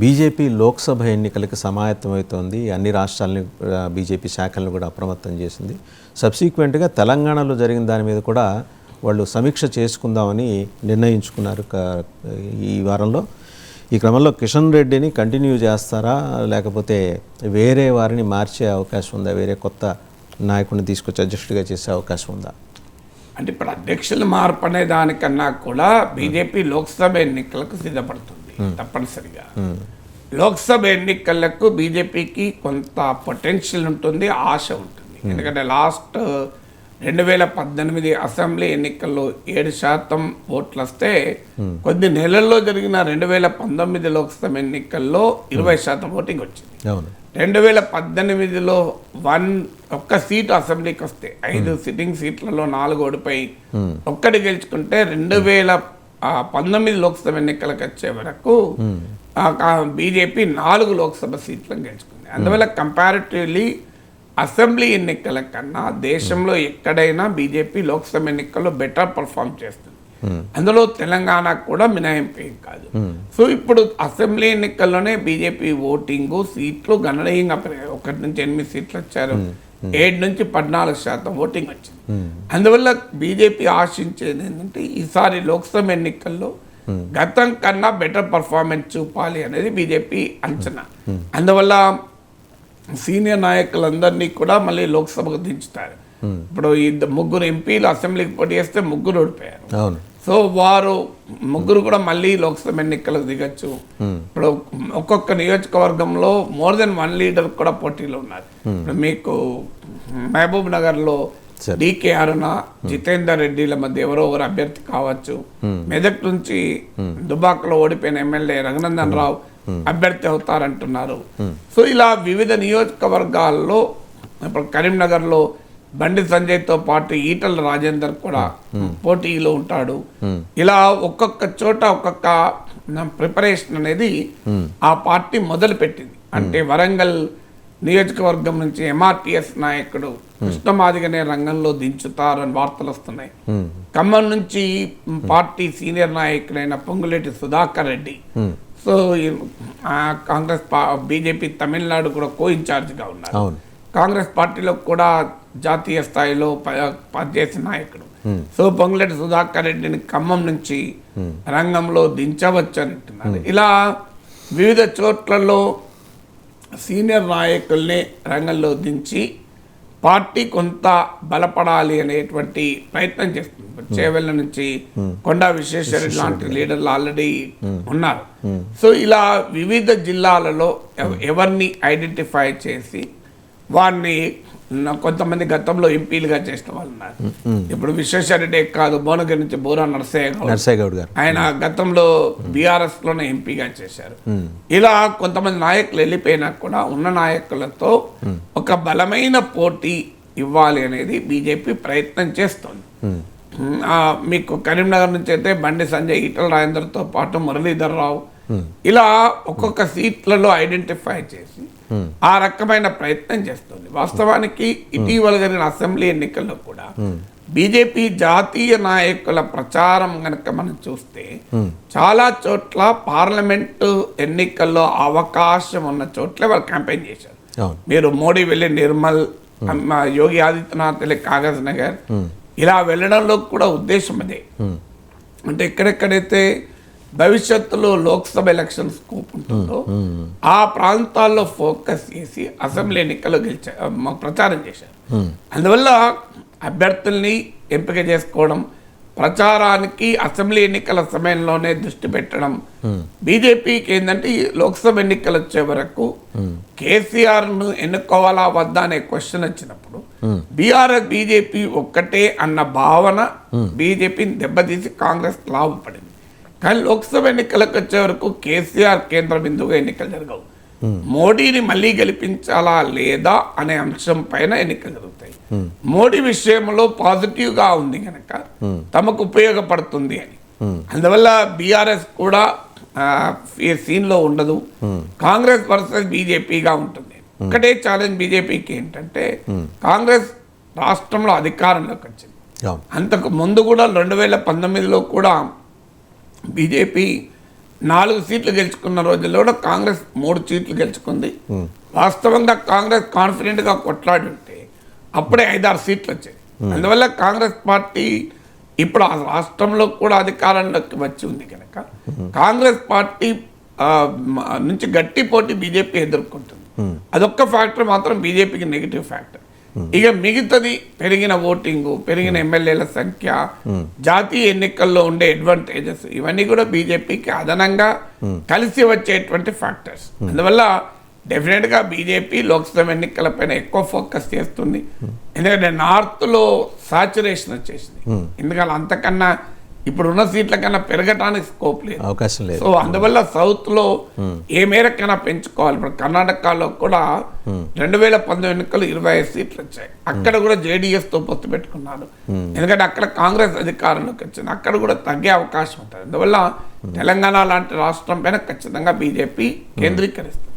BJP Lok Sabha ఎన్నికలకు సమాయత్తమవుతోంది అన్ని రాష్ట్రాలని BJP శాఖలను కూడా అప్రమత్తం చేసింది. సబ్సిక్వెంట్గా తెలంగాణలో జరిగిన దాని మీద కూడా వాళ్ళు సమీక్ష చేసుకుందామని నిర్ణయించుకున్నారు ఈ వారంలో. ఈ క్రమంలో కిషన్ రెడ్డిని కంటిన్యూ చేస్తారా? లేకపోతే వేరే వారిని మార్చే అవకాశం ఉందా? వేరే కొత్త నాయకుడిని తీసుకొచ్చి అధ్యక్షుడిగా చేసే అవకాశం ఉందా? అంటే ఇప్పుడు అధ్యక్షులు మార్పు అనే దానికన్నా కూడా బీజేపీ లోక్సభ ఎన్నికలకు సిద్ధపడుతుంది. తప్పనిసరిగా. లోక్సభ ఎన్నికలకు బీజేపీకి కొంత పొటెన్షియల్ ఉంటుంది ఆశ ఉంటుంది. ఎందుకంటే లాస్ట్ రెండు వేల పద్దెనిమిది అసెంబ్లీ ఎన్నికల్లో ఏడు శాతం ఓట్లు వస్తే కొద్ది నెలల్లో జరిగిన రెండు వేల పంతొమ్మిది లోక్సభ ఎన్నికల్లో ఇరవై శాతం ఓటింగ్ వచ్చింది. రెండు వేల పద్దెనిమిదిలో వన్ ఒక్క సీటు అసెంబ్లీకి వస్తే ఐదు సిట్టింగ్ సీట్లలో నాలుగు ఓడిపోయి ఒక్కటి గెలుచుకుంటే రెండు వేల ఆ, పంతొమ్మిది లోక్సభ ఎన్నికలకు వచ్చే వరకు బీజేపీ నాలుగు లోక్సభ సీట్లను గెలుచుకుంది. అందువల్ల కంపారిటివ్లీ అసెంబ్లీ ఎన్నికల కన్నా దేశంలో ఎక్కడైనా బీజేపీ లోక్సభ ఎన్నికల్లో బెటర్ పర్ఫామ్ చేస్తుంది. అందులో తెలంగాణ కూడా మినహాయింపు ఏం కాదు సో ఇప్పుడు అసెంబ్లీ ఎన్నికల్లోనే బీజేపీ ఓటింగ్ సీట్లు గణనీయంగా ఒకటి నుంచి ఎనిమిది సీట్లు వచ్చారు. ఏడు నుంచి పద్నాలుగు శాతం ఓటింగ్ వచ్చింది. అందువల్ల బీజేపీ ఆశించేది ఏంటంటే ఈసారి లోక్సభ ఎన్నికల్లో గతం కన్నా బెటర్ పర్ఫార్మెన్స్ చూపాలి అనేది బీజేపీ అంచనా. అందువల్ల సీనియర్ నాయకులందరినీ కూడా మళ్ళీ లోక్సభకు దించుతారు. ఇప్పుడు ఈ ముగ్గురు ఎంపీలు అసెంబ్లీకి పోటీ చేస్తే ముగ్గురు ఓడిపోయారు. సో వారు ముగ్గురు కూడా మళ్ళీ లోక్సభ ఎన్నికలకు దిగచ్చు. ఇప్పుడు ఒక్కొక్క నియోజకవర్గంలో మోర్ దెన్ వన్ లీడర్ కూడా పోటీలో ఉన్నారు. ఇప్పుడు మీకు మహబూబ్ నగర్లో సరే. డికే అరుణ జితేందర్ రెడ్డిల మధ్య ఎవరో ఒకరు అభ్యర్థి కావచ్చు. మెదక్ నుంచి దుబాకలో ఓడిపోయిన ఎమ్మెల్యే రఘునందన్ రావు అభ్యర్థి అవుతారంటున్నారు. సో ఇలా వివిధ నియోజకవర్గాల్లో ఇప్పుడు కరీంనగర్లో బండి సంజయ్తో పాటు ఈటల రాజేందర్ కూడా పోటీలో ఉంటాడు. ఇలా ఒక్కొక్క చోట ఒక్కొక్క ప్రిపరేషన్ అనేది ఆ పార్టీ మొదలు పెట్టింది అంటే వరంగల్ నియోజకవర్గం నుంచి ఎంఆర్టీఎస్ నాయకుడు కృష్ణమాదిగనే రంగంలో దించుతారని వార్తలు వస్తున్నాయి. ఖమ్మం నుంచి పార్టీ సీనియర్ నాయకుడైన పొంగులేటి సుధాకర్ రెడ్డి. సో కాంగ్రెస్ బీజేపీ తమిళనాడు కూడా కో ఇన్ఛార్జ్గా ఉన్నారు. కాంగ్రెస్ పార్టీలో కూడా జాతీయ స్థాయిలో పనిచేసిన నాయకుడు. సో పొంగులేటి సుధాకర్ రెడ్డిని ఖమ్మం నుంచి రంగంలో దించవచ్చు అని అంటున్నారు ఇలా వివిధ చోట్లలో సీనియర్ నాయకుల్ని రంగంలో దించి పార్టీ కొంత బలపడాలి అనేటువంటి ప్రయత్నం చేస్తుంది. చేవెళ్ళ నుంచి కొండా విశ్వేశ్వరరెడ్డి లాంటి లీడర్లు ఆల్రెడీ ఉన్నారు. సో ఇలా వివిధ జిల్లాలలో ఎవ- ఎవరిని ఐడెంటిఫై చేసి వారిని కొంతమంది గతంలో ఎంపీలుగా చేసిన వాళ్ళు ఉన్నారు. ఇప్పుడు విశ్వేశ్వరరెడ్డి కాదు భువనగిరి నుంచి బోరా నరసయ్య నర్సయ్య గౌడ్ గారు. ఆయన గతంలో బీఆర్ఎస్లోనే ఎంపీగా చేశారు. ఇలా కొంతమంది నాయకులు వెళ్ళిపోయినా కూడా ఉన్న నాయకులతో ఒక బలమైన పోటీ ఇవ్వాలి అనేది బీజేపీ ప్రయత్నం చేస్తోంది. మీకు కరీంనగర్ నుంచి అయితే బండి సంజయ్ ఈటల రాజేందర్తో పాటు మురళీధర్ రావు. ఇలా ఒక్కొక్క సీట్లలో ఐడెంటిఫై చేసి ఆ రకమైన ప్రయత్నం చేస్తుంది. వాస్తవానికి ఇటీవల జరిగిన అసెంబ్లీ ఎన్నికల్లో కూడా బీజేపీ జాతీయ నాయకుల ప్రచారం గనక మనం చూస్తే చాలా చోట్ల పార్లమెంటు ఎన్నికల్లో అవకాశం ఉన్న చోట్ల వాళ్ళు క్యాంపెయిన్ చేశారు. మీరు మోడీ వెళ్ళి నిర్మల్ యోగి ఆదిత్యనాథ్ వెళ్ళి కాగజ్ నగర్ ఇలా వెళ్ళడంలో కూడా ఉద్దేశం అదే. అంటే ఎక్కడెక్కడైతే భవిష్యత్తులో లోక్సభ ఎలక్షన్ స్కోప్ ఉంటుందో ఆ ప్రాంతాల్లో ఫోకస్ చేసి అసెంబ్లీ ఎన్నికల్లో గెలిచా ప్రచారం చేశారు. అందువల్ల అభ్యర్థుల్ని ఎంపిక చేసుకోవడం ప్రచారానికి అసెంబ్లీ ఎన్నికల సమయంలోనే దృష్టి పెట్టడం. బీజేపీకి ఏంటంటే లోక్సభ ఎన్నికలు వచ్చే వరకు కేసీఆర్ను ఎన్నుకోవాలా వద్దా అనే క్వశ్చన్ వచ్చినప్పుడు బీఆర్ఎస్ బీజేపీ ఒక్కటే అన్న భావన బీజేపీని దెబ్బతీసి కాంగ్రెస్ లాభపడింది కానీ లోక్సభ ఎన్నికలకు వచ్చే వరకు కేసీఆర్ కేంద్ర బిందువుగా ఎన్నికలు జరగవు? మోడీని మళ్ళీ గెలిపించాలా లేదా అనే అంశం పైన ఎన్నికలు జరుగుతాయి. మోడీ విషయంలో పాజిటివ్గా ఉంది కనుక తమకు ఉపయోగపడుతుంది అని. అందువల్ల బీఆర్ఎస్ కూడా ఈ సీన్లో ఉండదు కాంగ్రెస్ వర్సెస్ బీజేపీగా ఉంటుంది. ఒకటే ఛాలెంజ్ బీజేపీకి ఏంటంటే కాంగ్రెస్ రాష్ట్రంలో అధికారంలోకి వచ్చింది. అంతకు ముందు కూడా రెండు వేల పంతొమ్మిదిలో కూడా బీజేపీ నాలుగు సీట్లు గెలుచుకున్న రోజుల్లో కూడా కాంగ్రెస్ మూడు సీట్లు గెలుచుకుంది. వాస్తవంగా కాంగ్రెస్ కాన్ఫిడెంట్గా కొట్లాడి ఉంటే అప్పుడే ఐదారు సీట్లు వచ్చాయి. అందువల్ల కాంగ్రెస్ పార్టీ ఇప్పుడు ఆ రాష్ట్రంలో కూడా అధికారంలోకి వచ్చి ఉంది కనుక కాంగ్రెస్ పార్టీ నుంచి గట్టి పోటీ బీజేపీ ఎదుర్కొంటుంది. అదొక్క ఫ్యాక్టర్ మాత్రం బీజేపీకి నెగిటివ్ ఫ్యాక్టర్. ఇక మిగతాది పెరిగిన ఓటింగు పెరిగిన ఎమ్మెల్యేల సంఖ్య జాతీయ ఎన్నికల్లో ఉండే అడ్వాంటేజెస్ ఇవన్నీ కూడా బీజేపీకి అదనంగా కలిసి వచ్చేటువంటి ఫ్యాక్టర్స్ అందువల్ల డెఫినెట్గా బీజేపీ లోక్సభ ఎన్నికలపైన ఎక్కువ ఫోకస్ చేస్తుంది. ఎందుకంటే నార్త్లో సాచురేషన్ వచ్చేసింది. ఎందుకంటే అంతకన్నా ఇప్పుడు ఉన్న సీట్ల కన్నా పెరగటానికి స్కోప్ లేదు. అవకాశం లేదు. సో అందువల్ల సౌత్లో ఏ మేరకైనా పెంచుకోవాలి. ఇప్పుడు కర్ణాటకలో కూడా రెండు వేల పంతొమ్మిది ఎన్నికలు ఇరవై ఐదు సీట్లు వచ్చాయి. అక్కడ కూడా జేడీఎస్తో పొత్తు పెట్టుకున్నారు. ఎందుకంటే అక్కడ కాంగ్రెస్ అధికారంలోకి వచ్చింది. అక్కడ కూడా తగ్గే అవకాశం ఉంటుంది. అందువల్ల తెలంగాణ లాంటి రాష్ట్రం పైన ఖచ్చితంగా బీజేపీ కేంద్రీకరిస్తుంది.